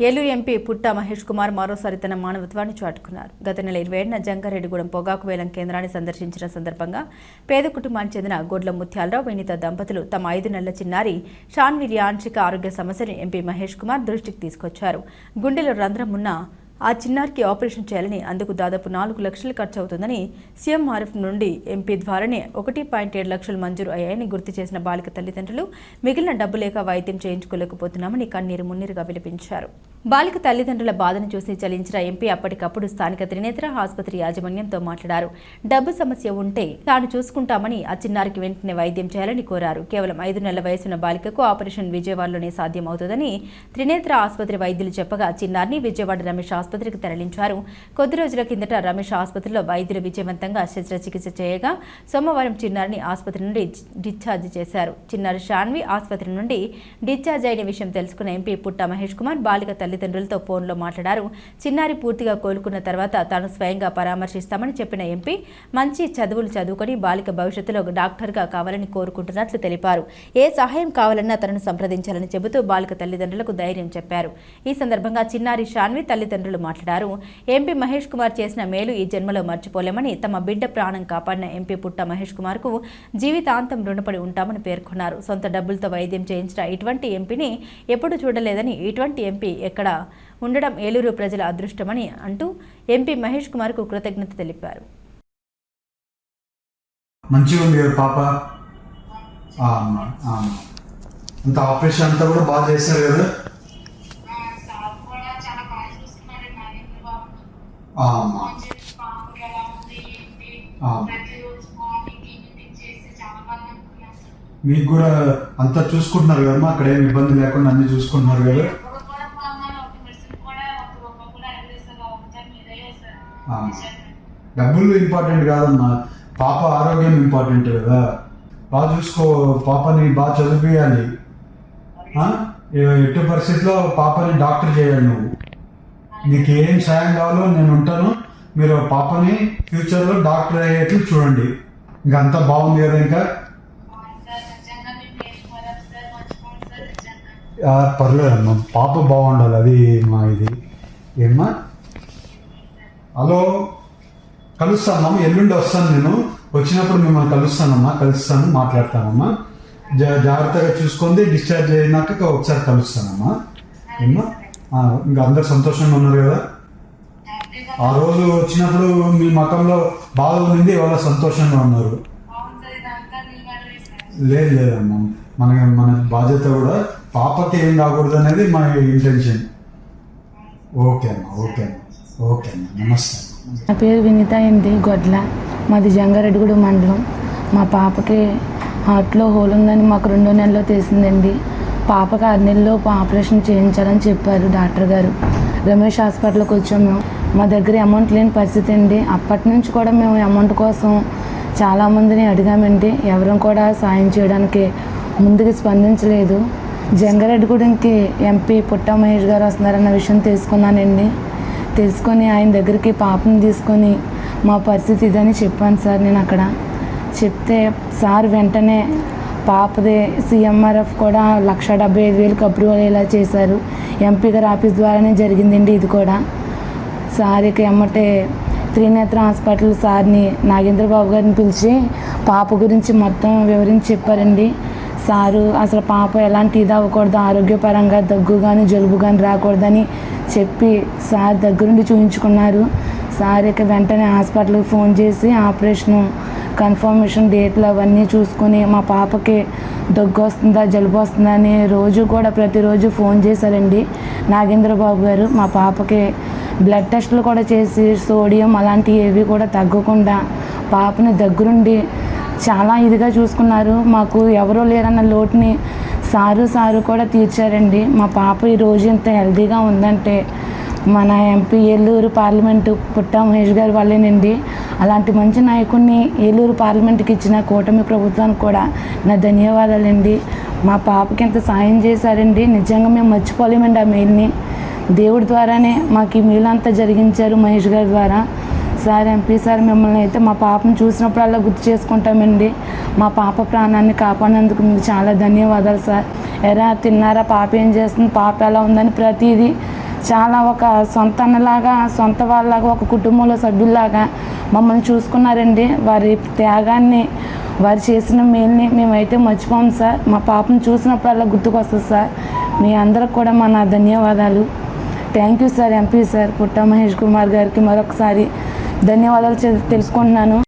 Eluru MP పుట్ట మహేష్ కుమార్ మరోసారి తన మానవత్వాన్ని చాటుకున్నారు. గత నెల ఇరవై ఏడున జంగారెడ్డిగూడెం పొగాకు వేలం కేంద్రాన్ని సందర్శించిన సందర్భంగా పేద కుటుంబానికి చెందిన గొడ్ల ముత్యాలరావు వినీత దంపతులు తమ ఐదు నెలల చిన్నారి షాన్విరి యాంత్రిక ఆరోగ్య సమస్యను ఎంపీ మహేష్ కుమార్ దృష్టికి తీసుకొచ్చారు. గుండెలో రంధ్రం ఉన్న ఆ చిన్నారికి ఆపరేషన్ చేయాలని అందుకు దాదాపు నాలుగు లక్షలు ఖర్చు అవుతుందని సీఎంఆర్ఎఫ్ నుండి ఎంపీ ద్వారానే ఒకటి పాయింట్ ఏడు లక్షలు మంజూరు అయ్యాయని గుర్తు చేసిన బాలిక తల్లిదండ్రులు మిగిలిన డబ్బు లేక వైద్యం చేయించుకోలేకపోతున్నామని కన్నీరు మున్నీరుగా విలపించారు. బాలిక తల్లిదండ్రుల బాధను చూసి చలించిన ఎంపీ అప్పటికప్పుడు స్థానిక త్రినేత్ర ఆసుపత్రి యాజమాన్యంతో మాట్లాడారు. డబ్బు సమస్య ఉంటే తాను చూసుకుంటామని ఆ చిన్నారికి వెంటనే వైద్యం చేయాలని కోరారు. కేవలం ఐదు నెలల వయసున్న బాలికకు ఆపరేషన్ విజయవాడలోనే సాధ్యమవుతుందని త్రినేత్ర ఆసుపత్రి వైద్యులు చెప్పగా చిన్నారిని విజయవాడ రమేష్ ఆసుపత్రికి తరలించారు. కొద్ది రోజుల కిందట రమేష్ ఆసుపత్రిలో వైద్యులు విజయవంతంగా శస్త్రచికిత్స చేయగా సోమవారం చిన్నారిని ఆసుపత్రి నుండి డిశ్చార్జ్ చేశారు. చిన్నారి షాన్వి ఆసుపత్రి నుండి డిశ్చార్జ్ అయిన విషయం తెలుసుకున్న ఎంపీ పుట్ట మహేష్ కుమార్ బాలిక తల్లి తల్లిదండ్రులతో ఫోన్లో మాట్లాడారు. చిన్నారి పూర్తిగా కోలుకున్న తర్వాత తాను స్వయంగా పరామర్శిస్తామని చెప్పిన ఎంపీ మంచి చదువులు చదువుకొని బాలిక భవిష్యత్తులో డాక్టర్గా కావాలని కోరుకుంటున్నట్లు తెలిపారు. ఏ సహాయం కావాలన్నా తనను సంప్రదించాలని చెబుతూ బాలిక తల్లిదండ్రులకు ధైర్యం చెప్పారు. ఈ సందర్భంగా చిన్నారి షాన్వి తల్లిదండ్రులు మాట్లాడారు. ఎంపీ మహేష్ కుమార్ చేసిన మేలు ఈ జన్మలో మర్చిపోలేమని తమ బిడ్డ ప్రాణం కాపాడిన ఎంపీ పుట్ట మహేష్ కుమార్కు జీవితాంతం రుణపడి ఉంటామని పేర్కొన్నారు. సొంత డబ్బులతో వైద్యం చేయించిన ఇటువంటి ఎంపీని ఎప్పుడు చూడలేదని ఇటువంటి ఎంపీ ఎక్కడ అక్కడ ఉండడం ఏలూరు ప్రజల అదృష్టమని అంటూ ఎంపీ మహేష్ కుమార్కు కృతజ్ఞత తెలిపారు. మంచిగా పాప? అంత ఆపరేషన్ అంతా కూడా బాగా చేశారు కదా? మీకు కూడా అంతా చూసుకుంటున్నారు కదమ్మా? అక్కడ ఏమి ఇబ్బంది లేకుండా అన్ని చూసుకుంటున్నారు కదా ఎప్పుడు కూడా మమ్మల్ని ఒక మెడిసిన్ కూడా ఒక రూపాయి కూడా అడిగేది సార్ అవుతా మీరే సార్ ఆ. నిజంగా. డబ్బులు ఇంపార్టెంట్ కాదమ్మా. పాప ఆరోగ్యం ఇంపార్టెంట్ కదా. బాగా చూసుకో పాపని బాగా చదివియాలి ఎట్టి పరిస్థితిలో పాపని డాక్టర్ చేయాలి నువ్వు. నీకు ఏం సాయం కావాలో నేను ఉంటాను. మీరు పాపని ఫ్యూచర్లో డాక్టర్ అయ్యేట్లు చూడండి. ఇంకా అంతా బాగుంది కదా ఇంకా? పర్లేదమ్మా. పాప బాగుండాలి అది మా ఇది. ఏమ్మా? హలో కలుస్తానమ్మా. ఎల్లుండి వస్తాను నేను. వచ్చినప్పుడు మిమ్మల్ని కలుస్తానమ్మా కలుస్తాను మాట్లాడతానమ్మా. జా జాగ్రత్తగా చూసుకుంది డిశ్చార్జ్ అయినాక ఒకసారి కలుస్తానమ్మా. ఏమ్మా? ఇంకా అందరు సంతోషంగా ఉన్నారు కదా? ఆ రోజు వచ్చినప్పుడు మీ మతంలో బాధ ఉంది వాళ్ళ సంతోషంగా ఉన్నారు. లేదు లేదమ్మా. మన మన బాధ్యత కూడా పాపకి ఏం కాకూడదు అనేది మా ఇంటెన్షన్. ఓకే అమ్మా ఓకే అమ్మా ఓకే అమ్మా నమస్తే. నా పేరు వినిత అండి గొడ్ల. మాది జంగారెడ్డిగూడ మండలం. మా పాపకి హార్ట్లో హోల్ ఉందని మాకు రెండో నెలలో తెలిసిందండి. పాపకి ఆరు నెలల్లో ఆపరేషన్ చేయించాలని చెప్పారు డాక్టర్ గారు. రమేష్ హాస్పిటల్కి వచ్చాము మేము. మా దగ్గర అమౌంట్ లేని పరిస్థితి అండి. అప్పటి నుంచి కూడా మేము అమౌంట్ కోసం చాలామందిని అడిగామండి. ఎవరూ కూడా సాయం చేయడానికి ముందుకు స్పందించలేదు. జంగారెడ్డిగూడెంకి ఎంపీ పుట్ట మహేష్ గారు వస్తున్నారన్న విషయం తెలుసుకున్నానండి. తెలుసుకొని ఆయన దగ్గరికి పాపని తీసుకొని మా పరిస్థితి ఇదని చెప్పాను సార్ నేను అక్కడ. చెప్తే సార్ వెంటనే పాపది సీఎంఆర్ఎఫ్ కూడా లక్ష డెబ్బై ఐదు వేలకు అప్రూవల్ ఇలా చేశారు. ఎంపీ గారి ఆఫీస్ ద్వారానే జరిగిందండి ఇది కూడా. సార్కి ఎమ్మటే త్రినేత్ర హాస్పిటల్ సార్ని నాగేంద్రబాబు గారిని పిలిచి పాప గురించి మొత్తం వివరించి చెప్పారండి. సారు అసలు పాప ఎలాంటి ఇది అవ్వకూడదు ఆరోగ్యపరంగా దగ్గు కానీ జలుబు కానీ రాకూడదని చెప్పి సార్ దగ్గరుండి చూపించుకున్నారు సార్ ఇక వెంటనే హాస్పిటల్కి ఫోన్ చేసి ఆపరేషను కన్ఫర్మేషన్ డేట్లు అవన్నీ చూసుకొని మా పాపకి దగ్గు వస్తుందా జలుబు వస్తుందా అని రోజు కూడా ప్రతిరోజు ఫోన్ చేశారండి. నాగేంద్ర బాబు గారు మా పాపకి బ్లడ్ టెస్టులు కూడా చేసి సోడియం అలాంటివి ఏవి కూడా తగ్గకుండా పాపని దగ్గరుండి చాలా ఇదిగా చూసుకున్నారు. మాకు ఎవరో లేరన్న లోటుని సారు సారు కూడా తీర్చారండి. మా పాప ఈ రోజు ఇంత హెల్తీగా ఉందంటే మన ఎంపీ ఏలూరు పార్లమెంటు పుట్టా మహేష్ గారి వల్లేనండి అలాంటి మంచి నాయకుడిని ఏలూరు పార్లమెంట్కి ఇచ్చిన కూటమి ప్రభుత్వానికి కూడా నా ధన్యవాదాలండి. మా పాపకి ఎంత సాయం చేశారండి. నిజంగా మేము మర్చిపోలేమండి ఆ మెయిల్ని. దేవుడి ద్వారానే మాకు ఈ మేలు అంతా జరిగించారు మహేష్ గారి ద్వారా. సార్ ఎంపీ సార్ మిమ్మల్ని అయితే మా పాపను చూసినప్పుడల్లా గుర్తు చేసుకుంటామండి. మా పాప ప్రాణాన్ని కాపాడినందుకు మీకు చాలా ధన్యవాదాలు సార్. ఎరా తిన్నారా? పాప ఏం చేస్తుంది? పాప ఎలా ఉందని ప్రతిదీ చాలా ఒక సొంత అన్నలాగా సొంత వాళ్ళలాగా ఒక కుటుంబంలో సభ్యుల్లాగా మమ్మల్ని చూసుకున్నారండి. వారి త్యాగాన్ని వారు చేసిన మేల్ని మేమైతే మర్చిపోం సార్. మా పాపను చూసినప్పుడల్లా గుర్తుకొస్తుంది సార్. మీ అందరికి కూడా మా నా ధన్యవాదాలు. Thank you sir MP sir Putta Mahesh Kumar గారికి మరొకసారి ధన్యవాదాలు తెలుసుకుంటున్నాను